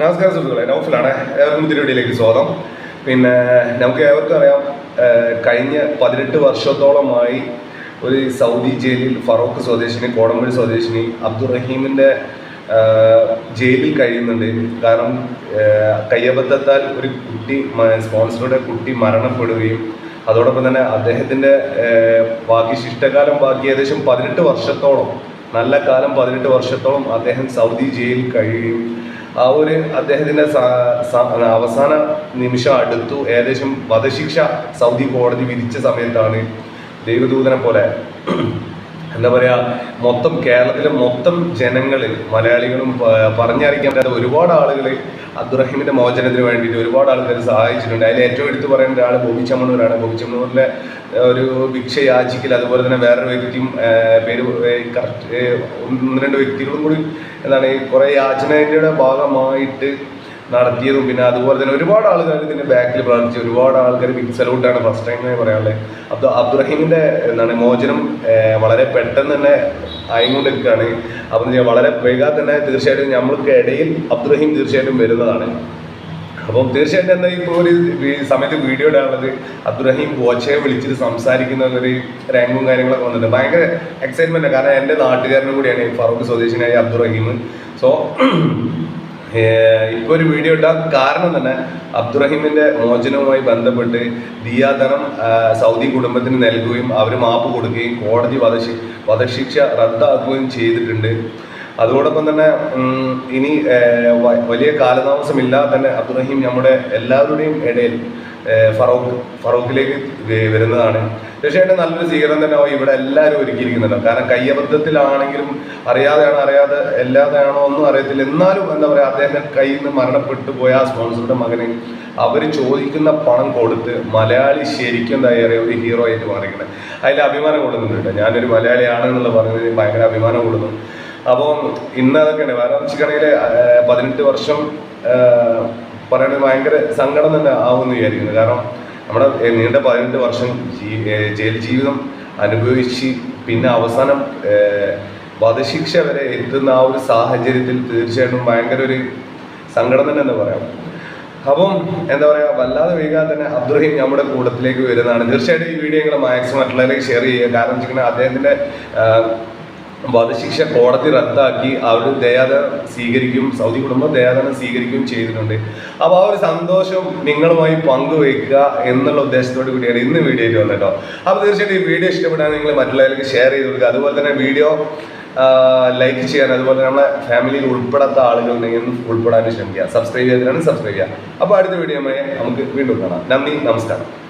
നമസ്കാരം സുഹൃത്തുക്കളെ നൗഫിലാണ്. ഏവർക്കും തിരുവടിയിലേക്ക് സ്വാഗതം. പിന്നെ നമുക്ക് ഏവർക്കും അറിയാം കഴിഞ്ഞ പതിനെട്ട് വർഷത്തോളമായി ഒരു സൗദി ജയിലിൽ ഫറൂഖ് സ്വദേശിനി കോടമ്പഴി സ്വദേശിനി അബ്ദുറഹീമിന്റെ ജയിലിൽ കഴിയുന്നുണ്ട്. കാരണം കയ്യബദ്ധത്താൽ ഒരു കുട്ടി സ്പോൺസറുടെ കുട്ടി മരണപ്പെടുകയും അതോടൊപ്പം തന്നെ അദ്ദേഹത്തിന്റെ ബാക്കി ശിഷ്ടകാലം ബാക്കി ഏകദേശം പതിനെട്ട് വർഷത്തോളം നല്ല കാലം പതിനെട്ട് വർഷത്തോളം അദ്ദേഹം സൗദി ജയിലിൽ കഴിയുകയും ആ ഒരു അദ്ദേഹത്തിന്റെ അവസാന നിമിഷം അടുത്തു ഏകദേശം വധശിക്ഷ സൗദി കോടതി വിധിച്ച സമയത്താണ് ദൈവദൂതനെ പോലെ. എന്താ പറയുക മൊത്തം കേരളത്തിലെ മൊത്തം ജനങ്ങളിൽ മലയാളികളും പറഞ്ഞറിയിക്കാൻ ഒരുപാട് ആളുകൾ അബ്ദുറഹീമിന്റെ മോചനത്തിന് വേണ്ടിയിട്ട് ഒരുപാട് ആൾക്കാർ സഹായിച്ചിട്ടുണ്ട്. അതിൽ ഏറ്റവും എടുത്തു പറയേണ്ട ഒരാൾ ബോബി ചമ്മണ്ണൂരിലെ ഒരു ഭിക്ഷ യാചിക്കൽ അതുപോലെ തന്നെ വേറൊരു വ്യക്തിയും പേര് കറക്റ്റ് ഒന്ന് രണ്ട് വ്യക്തികളും കൂടി എന്താണ് കുറേ യാചനയുടെ ഭാഗമായിട്ട് നടത്തിയതും പിന്നെ അതുപോലെ തന്നെ ഒരുപാട് ആളുകൾ ഇതിന്റെ ബാക്കിൽ പ്രാർത്ഥിച്ചു ഒരുപാട് ആൾക്കാർ ബിഗ് സലൂട്ടാണ് ഫസ്റ്റ് ടൈം പറയാനുള്ളത് അബ്ദു അബ്ദുറഹീമിന്റെ എന്താണ് മോചനം വളരെ പെട്ടെന്ന് തന്നെ ആയിക്കൊണ്ടിരിക്കുകയാണ്. അപ്പം ഞാൻ വളരെ വൈകാതെ തന്നെ തീർച്ചയായിട്ടും നമ്മൾക്ക് ഇടയിൽ അബ്ദുറഹീം തീർച്ചയായിട്ടും വരുന്നതാണ്. അപ്പം തീർച്ചയായിട്ടും എന്താ ഇപ്പോൾ ഒരു സമയത്ത് വീഡിയോ ഇടാനുള്ളത് അബ്ദുറഹീം ബോച്ചയെ വിളിച്ചിട്ട് സംസാരിക്കുന്ന ഒരു റാങ്കും കാര്യങ്ങളൊക്കെ വന്നിട്ടുണ്ട്. ഭയങ്കര എക്സൈറ്റ്മെന്റ് കാരണം എന്റെ നാട്ടുകാരനും കൂടിയാണ് ഫറൂഖ് സ്വദേശിനായ അബ്ദുറഹീം. സോ ഇപ്പോൾ ഒരു വീഡിയോ ഇട്ടാൽ കാരണം തന്നെ അബ്ദുറഹീമിന്റെ മോചനവുമായി ബന്ധപ്പെട്ട് ദിയാധനം സൗദി കുടുംബത്തിന് നൽകുകയും അവർ മാപ്പ് കൊടുക്കുകയും കോടതി വധശി വധശിക്ഷ റദ്ദാക്കുകയും ചെയ്തിട്ടുണ്ട്. അതോടൊപ്പം തന്നെ ഇനി വലിയ കാലതാമസമില്ലാതെ തന്നെ അബ്ദുറഹീം നമ്മുടെ എല്ലാവരുടെയും ഇടയിൽ ഫറോക്ക് ഫറോക്കിലേക്ക് വരുന്നതാണ്. തീർച്ചയായിട്ടും നല്ലൊരു സ്വീകരണം തന്നെ ഇവിടെ എല്ലാവരും ഒരുക്കിയിരിക്കുന്നുണ്ട്. കാരണം കയ്യബദ്ധത്തിലാണെങ്കിലും അറിയാതെയാണോ അറിയാതെ അല്ലാതെയാണോ ഒന്നും അറിയത്തില്ല. എന്നാലും എന്താ പറയുക അദ്ദേഹം കയ്യിൽ നിന്ന് മരണപ്പെട്ടു പോയ ആ സ്പോൺസറുടെ മകനെ അവർ ചോദിക്കുന്ന പണം കൊടുത്ത് മലയാളി ശരിക്കും എന്താ ഒരു ഹീറോ ആയിട്ട് മാറിക്കണേ അതിൽ അഭിമാനം കേട്ടോ. ഞാനൊരു മലയാളിയാണ് എന്നുള്ള പറഞ്ഞതിന് ഭയങ്കര അഭിമാനം കൊള്ളുന്നു. അപ്പം ഇന്ന് അതൊക്കെയാണ്. വേറെ വെച്ചിട്ടാണെങ്കിൽ പതിനെട്ട് വർഷം പറയുന്നത് ഭയങ്കര സങ്കടം തന്നെ ആവുമെന്ന് വിചാരിക്കുന്നു. കാരണം നമ്മുടെ നീണ്ട പതിനെട്ട് വർഷം ജയിൽ ജീവിതം അനുഭവിച്ച് പിന്നെ അവസാനം വധശിക്ഷ വരെ എത്തുന്ന ആ ഒരു സാഹചര്യത്തിൽ തീർച്ചയായിട്ടും ഭയങ്കര ഒരു സങ്കടം തന്നെ എന്ന് പറയാം. അപ്പം എന്താ പറയാ വല്ലാതെ വൈകാതെ തന്നെ അബ്ദുറഹീം നമ്മുടെ കൂട്ടത്തിലേക്ക് വരുന്നതാണ്. തീർച്ചയായിട്ടും ഈ വീഡിയോ നിങ്ങൾ മാക്സിമം മറ്റുള്ളവരിലേക്ക് ഷെയർ ചെയ്യുക. കാരണം വെച്ചിട്ടുണ്ടെങ്കിൽ അദ്ദേഹത്തിന്റെ ആ, വധശിക്ഷ കോടതി റദ്ദാക്കി അവർ ദയാദനം സ്വീകരിക്കും സൗദി കുടുംബം ദയാദനം സ്വീകരിക്കുകയും ചെയ്തിട്ടുണ്ട്. അപ്പോൾ ആ ഒരു സന്തോഷം നിങ്ങളുമായി പങ്കുവയ്ക്കുക എന്നുള്ള ഉദ്ദേശത്തോട് കൂടിയാണ് ഇന്ന് വീഡിയോയിൽ വന്നിട്ടോ അപ്പോൾ തീർച്ചയായിട്ടും ഈ വീഡിയോ ഇഷ്ടപ്പെട്ടാൽ നിങ്ങൾ മറ്റുള്ളവർക്ക് ഷെയർ ചെയ്ത് കൊടുക്കുക. അതുപോലെ തന്നെ വീഡിയോ ലൈക്ക് ചെയ്യാൻ അതുപോലെ നമ്മളെ ഫാമിലിയിൽ ഉൾപ്പെടാത്ത ആളുകളുണ്ടെങ്കിൽ ഉൾപ്പെടാൻ ശ്രമിക്കുക. സബ്സ്ക്രൈബ് ചെയ്തിട്ടാണ് സബ്സ്ക്രൈബ് ചെയ്യുക. അപ്പോൾ അടുത്ത വീഡിയോ നമുക്ക് വീണ്ടും കാണാം. നന്ദി നമസ്കാരം.